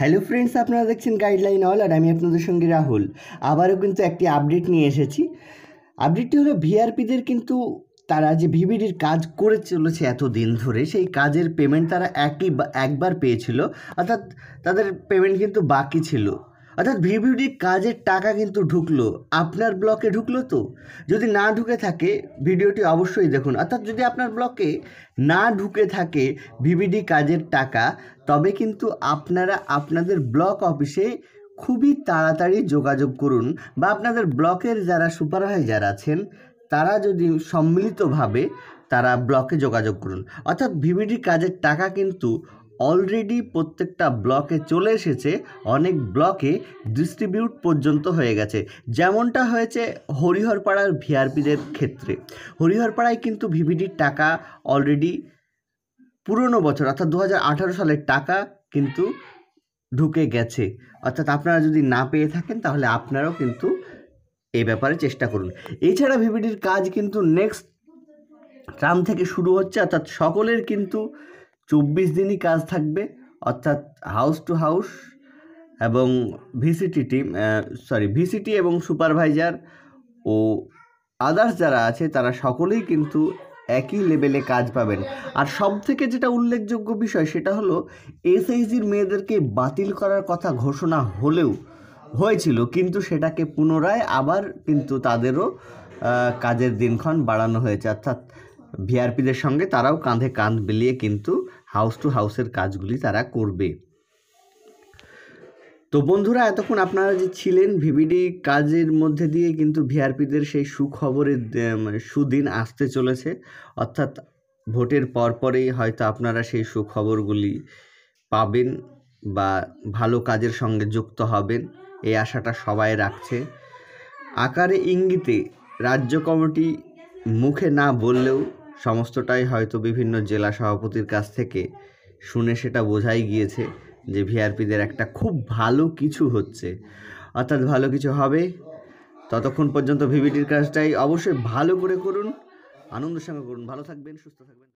Hello friends আপনারা দেখছেন guideline all আর আমি আপনাদের সঙ্গে রাহুল। আবারও কিন্তু একটি আপডেট নিয়ে এসেছি। আপডেটটি হলো ভিআরপিদের কিন্তু তারা যে ভিভিডির কাজ করে চলেছে এত দিন ধরে, সেই কাজের পেমেন্ট তারা একই একবার পেয়েছিল, অর্থাৎ তাদের পেমেন্ট কিন্তু বাকি ছিল। অর্থাৎ ভিভিডির কাজের টাকা কিন্তু ঢুকলো, আপনার ব্লকে ঢুকলো তো। যদি না ঢুকে থাকে, ভিডিওটি অবশ্যই দেখুন। অর্থাৎ যদি আপনার ব্লকে না ঢুকে থাকে ভিভিডি কাজের টাকা, তবে কিন্তু আপনারা আপনাদের ব্লক অফিসে খুবই তাড়াতাড়ি যোগাযোগ করুন বা আপনাদের ব্লকের যারা সুপারভাইজার আছেন, তারা যদি সম্মিলিতভাবে তারা ব্লকে যোগাযোগ করুন। অর্থাৎ ভিভিডি কাজের টাকা কিন্তু অলরেডি প্রত্যেকটা ব্লকে চলে এসেছে, অনেক ব্লকে ডিস্ট্রিবিউট পর্যন্ত হয়ে গেছে। যেমনটা হয়েছে হরিহরপাড়ার ভিআরপিদের ক্ষেত্রে। হরিহরপাড়ায় কিন্তু ভিভিডির টাকা অলরেডি পুরনো বছর, অর্থাৎ দু হাজার সালের টাকা কিন্তু ঢুকে গেছে। অর্থাৎ আপনারা যদি না পেয়ে থাকেন, তাহলে আপনারাও কিন্তু এই ব্যাপারে চেষ্টা করুন। এছাড়া ভিভিডির কাজ কিন্তু নেক্সট ট্রাম থেকে শুরু হচ্ছে, অর্থাৎ সকলের কিন্তু চব্বিশ দিনই কাজ থাকবে, অর্থাৎ হাউস টু হাউস এবং ভিসিটি টিম সরি ভিসিটি এবং সুপারভাইজার ও আদার্স যারা আছে, তারা সকলেই কিন্তু একই লেভেলে কাজ পাবেন। আর সব থেকে যেটা উল্লেখযোগ্য বিষয়, সেটা হলো এসএইচজির মেয়েদেরকে বাতিল করার কথা ঘোষণা হলেও হয়েছিল, কিন্তু সেটাকে পুনরায় আবার কিন্তু তাদেরও কাজের দিনক্ষণ বাড়ানো হয়েছে। অর্থাৎ ভিআরপিদের সঙ্গে তারাও কাঁধে কাঁধ মিলিয়ে কিন্তু হাউস টু হাউসের কাজগুলি তারা করবে। তো বন্ধুরা, এতক্ষণ আপনারা যে ছিলেন ভিভিডি কাজের মধ্যে দিয়ে কিন্তু ভিআরপিদের সেই সুখবরের মানে সুদিন আসতে চলেছে। অর্থাৎ ভোটের পরপরেই হয়তো আপনারা সেই সুখবরগুলি পাবেন বা ভালো কাজের সঙ্গে যুক্ত হবেন, এই আশাটা সবাই রাখছে। আকারে ইঙ্গিতে রাজ্য কমিটি মুখে না বললেও সমস্তটাই হয়তো বিভিন্ন জেলা সভাপতির কাছ থেকে শুনে সেটা বোঝাই গিয়েছে যে ভিআরপিদের একটা খুব ভালো কিছু হচ্ছে। অর্থাৎ ভালো কিছু হবে। ততক্ষণ পর্যন্ত ভিভিটির কাজটাই অবশ্যই ভালো করে করুন। আনন্দের সঙ্গে করুন। ভালো থাকবেন, সুস্থ থাকবেন।